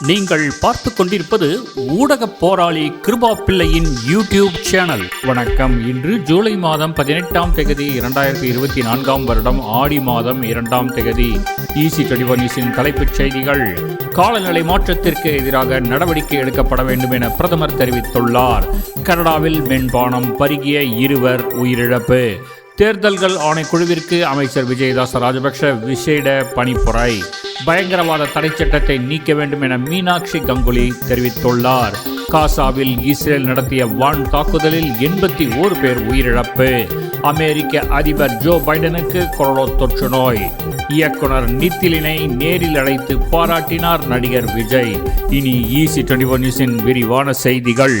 நீங்கள் பார்த்து கொண்டிருப்பது ஊடக போராளி கிருபா பிள்ளையின் யூடியூப் சேனல். வணக்கம். இன்று ஜூலை மாதம் பதினெட்டாம் தேதி இரண்டாயிரத்தி இருபத்தி நான்காம் வருடம் ஆடி மாதம் இரண்டாம் தேதி. ஈசி டெலிவனிஸின் தலைப்புச் செய்திகள். காலநிலை மாற்றத்திற்கு எதிராக நடவடிக்கை எடுக்கப்பட வேண்டும் என பிரதமர் தெரிவித்துள்ளார். கனடாவில் மென்பானம் பருகிய இருவர் உயிரிழப்பு. தேர்தல்கள் ஆணைக்குழுவிற்கு அமைச்சர் விஜயதாச ராஜபக்ஷ விசேட பணிப்புரை. பயங்கரவாத தடை சட்டத்தை நீக்க வேண்டும் என மீனாட்சி கங்குலி தெரிவித்துள்ளார். காசாவில் இஸ்ரேல் நடத்திய வான் தாக்குதலில் எண்பத்தி ஓரு பேர் உயிரிழப்பு. அமெரிக்க அதிபர் ஜோ பைடனுக்கு கொரோனா தொற்று நோய். இயக்குனர் நித்திலினை நேரில் அழைத்து பாராட்டினார் நடிகர் விஜய். இனி ஈசி டுவெண்டி ஒன் நியூஸின் விரிவான செய்திகள்.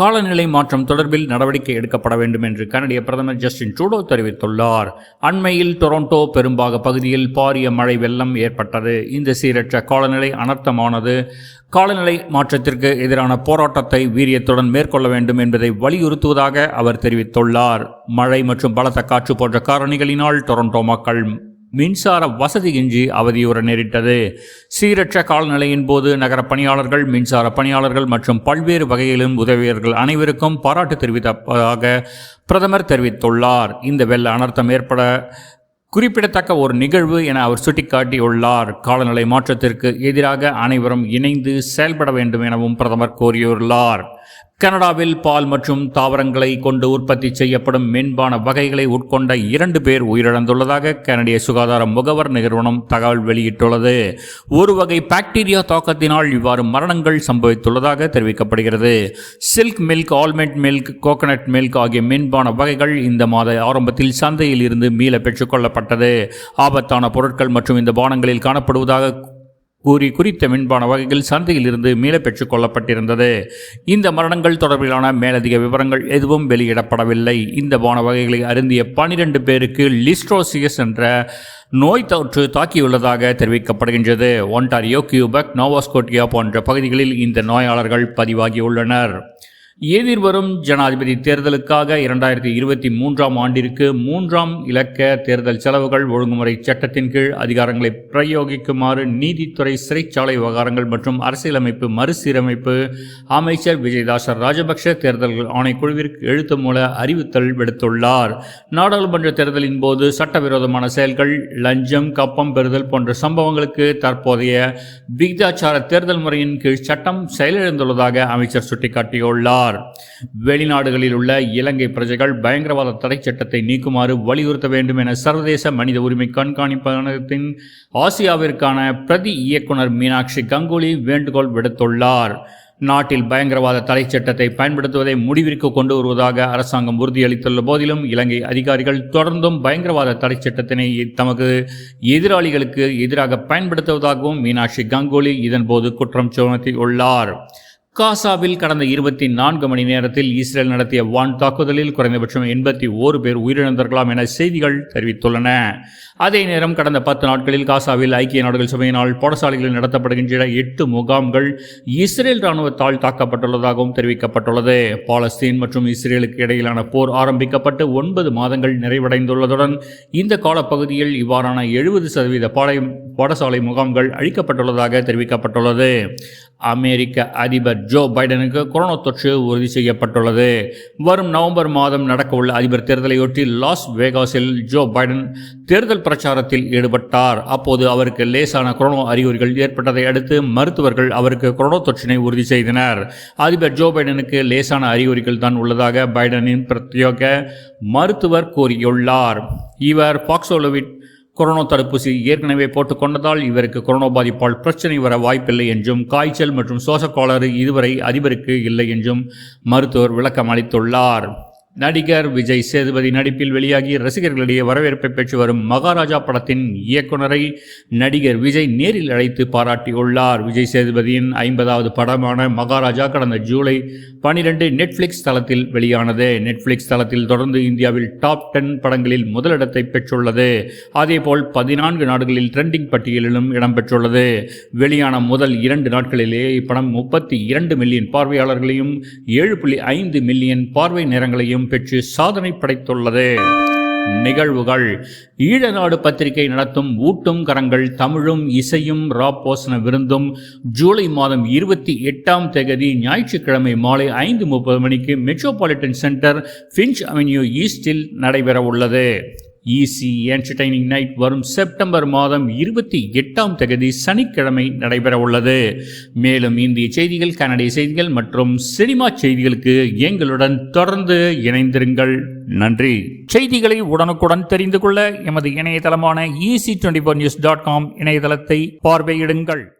காலநிலை மாற்றம் தொடர்பில் நடவடிக்கை எடுக்கப்பட வேண்டும் என்று கனடிய பிரதமர் ஜஸ்டின் ட்ரூடோ தெரிவித்துள்ளார். அண்மையில் டொரண்டோ பெரும்பாக பகுதியில் பாரிய மழை வெள்ளம் ஏற்பட்டது. இந்த சீரற்ற காலநிலை அனர்த்தமானது. காலநிலை மாற்றத்திற்கு எதிரான போராட்டத்தை வீரியத்துடன் மேற்கொள்ள வேண்டும் என்பதை வலியுறுத்துவதாக அவர் தெரிவித்துள்ளார். மழை மற்றும் பலத்த காற்று போன்ற காரணிகளினால் டொரண்டோ மக்கள் மின்சார வசதியின்றி அவதியுற நேரிட்டது. சீரற்ற காலநிலையின் போது நகர பணியாளர்கள் மின்சார பணியாளர்கள் மற்றும் பல்வேறு வகையிலும் உதவியர்கள் அனைவருக்கும் பாராட்டு தெரிவித்ததாக பிரதமர் தெரிவித்துள்ளார். இந்த வெள்ள அனர்த்தம் ஏற்பட குறிப்பிடத்தக்க ஒரு நிகழ்வு என அவர் சுட்டிக்காட்டியுள்ளார். காலநிலை மாற்றத்திற்கு எதிராக அனைவரும் இணைந்து செயல்பட வேண்டும் எனவும் பிரதமர் கோரியுள்ளார். கனடாவில் பால் மற்றும் தாவரங்களை கொண்டு உற்பத்தி செய்யப்படும் மென்பான வகைகளை உட்கொண்ட இரண்டு பேர் உயிரிழந்துள்ளதாக கனடிய சுகாதார முகவர் நிறுவனம் தகவல் வெளியிட்டுள்ளது. ஒரு வகை பாக்டீரியா தாக்கத்தினால் இவ்வாறு மரணங்கள் சம்பவித்துள்ளதாக தெரிவிக்கப்படுகிறது. Silk milk almond milk coconut milk ஆகிய மென்பான வகைகள் இந்த மாத ஆரம்பத்தில் சந்தையில் இருந்து மீள பெற்றுக்கொள்ளப்பட்டது ஆபத்தான பொருட்கள் மற்றும் இந்த பானங்களில் காணப்படுவதாக கூறி குறித்த மின்பான வகைகள் சந்தையில் இருந்து மீள பெற்றுக் கொள்ளப்பட்டிருந்தது. இந்த மரணங்கள் தொடர்பிலான மேலதிக விவரங்கள் எதுவும் வெளியிடப்படவில்லை. இந்த பான வகைகளை அருந்திய பனிரெண்டு பேருக்கு லிஸ்ட்ரோசியஸ் என்ற நோய் தொற்று தாக்கியுள்ளதாக தெரிவிக்கப்படுகின்றது. ஒன்டாரியோ கியூபக் நோவாஸ்கோட்டியா போன்ற பகுதிகளில் இந்த நோயாளர்கள் பதிவாகியுள்ளனர். எதிர்வரும் ஜனாதிபதி தேர்தலுக்காக இரண்டாயிரத்தி இருபத்தி மூன்றாம் ஆண்டிற்கு மூன்றாம் இலக்க தேர்தல் செலவுகள் ஒழுங்குமுறை சட்டத்தின் கீழ் அதிகாரங்களை பிரயோகிக்குமாறு நீதித்துறை சிறைச்சாலை விவகாரங்கள் மற்றும் அரசியலமைப்பு மறுசீரமைப்பு அமைச்சர் விஜயதாசர் ராஜபக்ஷ தேர்தல்கள் ஆணைக்குழுவிற்கு எழுத்து மூல அறிவித்தல் விடுத்துள்ளார். நாடாளுமன்ற தேர்தலின் போது சட்டவிரோதமான செயல்கள் லஞ்சம் கப்பம் பெறுதல் போன்ற சம்பவங்களுக்கு தற்போதைய விகிதாச்சார தேர்தல் முறையின் கீழ் சட்டம் செயலிழந்துள்ளதாக அமைச்சர் சுட்டிக்காட்டியுள்ளார். வெளிநாடுகளில் உள்ள இலங்கை பிரஜைகள் பயங்கரவாத தடை சட்டத்தை நீக்குமாறு வலியுறுத்த வேண்டும் என சர்வதேச மனித உரிமை கண்காணிப்பகத்தின் ஆசியாவிற்கான பிரதி இயக்குனர் மீனாட்சி கங்குலி வேண்டுகோள் விடுத்துள்ளார். நாட்டில் பயங்கரவாத தடை சட்டத்தை பயன்படுத்துவதை முடிவிற்கு கொண்டு வருவதாக அரசாங்கம் உறுதியளித்துள்ள போதிலும் இலங்கை அதிகாரிகள் தொடர்ந்தும் பயங்கரவாத தடை சட்டத்தினை தமது எதிராளிகளுக்கு எதிராக பயன்படுத்துவதாகவும் மீனாட்சி கங்குலி இதன்போது குற்றம் சுமத்தியுள்ளார். காசாவில் கடந்த இருபத்தி நான்கு மணி நேரத்தில் இஸ்ரேல் நடத்திய வான் தாக்குதலில் குறைந்தபட்சம் எண்பத்தி ஓரு பேர் உயிரிழந்திருக்கலாம் என செய்திகள் தெரிவித்துள்ளன. அதே நேரம் கடந்த பத்து நாட்களில் காசாவில் ஐக்கிய நாடுகள் சபையினால் பாடசாலைகளில் நடத்தப்படுகின்ற எட்டு முகாம்கள் இஸ்ரேல் இராணுவத்தால் தாக்கப்பட்டுள்ளதாகவும் தெரிவிக்கப்பட்டுள்ளது. பாலஸ்தீன் மற்றும் இஸ்ரேலுக்கு இடையிலான போர் ஆரம்பிக்கப்பட்டு ஒன்பது மாதங்கள் நிறைவடைந்துள்ளதுடன் இந்த காலப்பகுதியில் இவ்வாறான எழுபது சதவீத பாடை பாடசாலை முகாம்கள் அழிக்கப்பட்டுள்ளதாக தெரிவிக்கப்பட்டுள்ளது. அமெரிக்க அதிபர் ஜோ பைடனுக்கு கொரோனா தொற்று உறுதி செய்யப்பட்டுள்ளது. வரும் நவம்பர் மாதம் நடக்கவுள்ள அதிபர் தேர்தலையொட்டி லாஸ் வேகாஸில் ஜோ பைடன் தேர்தல் பிரச்சாரத்தில் ஈடுபட்டார். அப்போது அவருக்கு லேசான கொரோனா அறிகுறிகள் ஏற்பட்டதை அடுத்து மருத்துவர்கள் அவருக்கு கொரோனா தொற்றினை உறுதி செய்தனர். அதிபர் ஜோ பைடனுக்கு லேசான அறிகுறிகள் தான் உள்ளதாக பைடனின் பிரத்யேக மருத்துவர் கூறியுள்ளார். இவர் பாக்சோலோவிட் கொரோனா தடுப்பூசி ஏற்கனவே போட்டுக் கொண்டதால் இவருக்கு கொரோனா பாதிப்பால் பிரச்சனை வர வாய்ப்பில்லை என்றும் காய்ச்சல் மற்றும் சோசக்கோளறு இதுவரை அதிபருக்கு இல்லை என்றும் மருத்துவர் விளக்கம் அளித்துள்ளார். நடிகர் விஜய் சேதுபதி நடிப்பில் வெளியாகி ரசிகர்களிடையே வரவேற்பை பெற்று வரும் மகாராஜா படத்தின் இயக்குனரை நடிகர் விஜய் நேரில் அழைத்து பாராட்டியுள்ளார். விஜய் சேதுபதியின் ஐம்பதாவது படமான மகாராஜா கடந்த ஜூலை பனிரெண்டு நெட்ஃப்ளிக்ஸ் தளத்தில் வெளியானது. நெட்ஃப்ளிக்ஸ் தளத்தில் தொடர்ந்து இந்தியாவில் டாப் டென் படங்களில் முதலிடத்தை பெற்றுள்ளது. அதேபோல் பதினான்கு நாடுகளில் ட்ரெண்டிங் பட்டியலிலும் இடம்பெற்றுள்ளது. வெளியான முதல் இரண்டு நாட்களிலேயே இப்படம் முப்பத்தி இரண்டு மில்லியன் பார்வையாளர்களையும் ஏழு புள்ளி ஐந்து மில்லியன் பார்வை நேரங்களையும் பெற்று சாதனை படைத்துள்ளது. நிகழ்வுகள். ஈழநாடு பத்திரிகை நடத்தும் ஊட்டும் கரங்கள் தமிழும் இசையும் ராப்போசன விருந்தும் ஜூலை மாதம் இருபத்தி எட்டாம் தேதி ஞாயிற்றுக்கிழமை மாலை ஐந்து முப்பது மணிக்கு மெட்ரோபாலிட்டன் சென்டர் ஃபின்ச் அவென்யூ ஈஸ்டில் நடைபெற உள்ளது ஈசி என்டர்டைனிங் நைட் வரும் செப்டம்பர் மாதம் இருபத்தி எட்டாம் தேதி சனிக்கிழமை நடைபெற உள்ளது. மேலும் இந்திய செய்திகள் கனடிய செய்திகள் மற்றும் சினிமா செய்திகளுக்கு எங்களுடன் தொடர்ந்து இணைந்திருங்கள். நன்றி. செய்திகளை உடனுக்குடன் தெரிந்து கொள்ள எமது இணையதளமான EC twenty four news dot com இணையதளத்தை பார்வையிடுங்கள்.